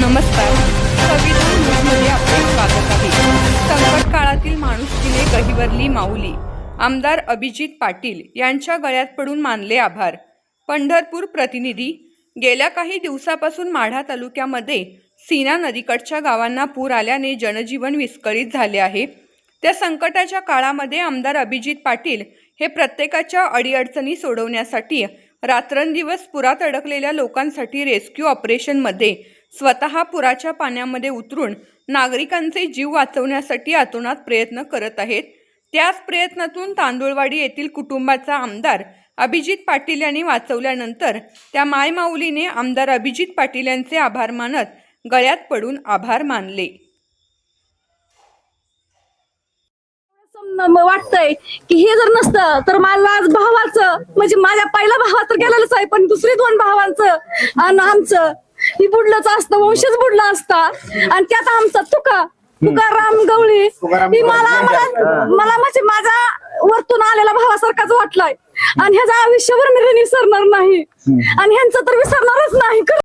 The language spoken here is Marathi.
नमस्कार संविधान न्यूजमध्ये आपले स्वागत आहे संकट काळातील माणुसकीने गहिवरली माऊली. आमदार अभिजित पाटील यांच्या गळ्यात पडून मानले आभार. पंढरपूर प्रतिनिधी गेल्या काही दिवसापासून माढा तालुक्यामध्ये सीना नदीकडच्या गावांना पूर आल्याने जनजीवन विस्कळीत झाले आहे. त्या संकटाच्या काळामध्ये आमदार अभिजित पाटील हे प्रत्येकाच्या अडीअडचणी सोडवण्यासाठी रात्रंदिवस पुरात अडकलेल्या लोकांसाठी रेस्क्यू ऑपरेशनमध्ये स्वतः पुराच्या पाण्यामध्ये उतरून नागरिकांचे जीव वाचवण्यासाठी आतोनात प्रयत्न करत आहेत. त्याच प्रयत्नातून तांदुळवाडी येथील कुटुंबाचा आमदार अभिजित पाटील यांनी वाचवल्यानंतर त्या मायमाऊलीने आमदार अभिजित पाटील यांचे आभार मानत गळ्यात पडून आभार मानले. वाटतंय की हे जर नसतं तर मला आज भावाचं म्हणजे माझ्या पहिल्या भावा तर गेलेलंच आहे पण दुसरी दोन भावांचं आणि आमचं ही बुडलंच असतं वंशच बुडला असता. आणि त्यात आमचा तुका तुकाराम गवळी मी ही मला मला मला म्हणजे माझ्या वरतून आलेला भावासारखाच वाटलाय. आणि ह्याचा आयुष्यभर मी विसरणार नाही. आणि ह्यांचं तर विसरणारच नाही.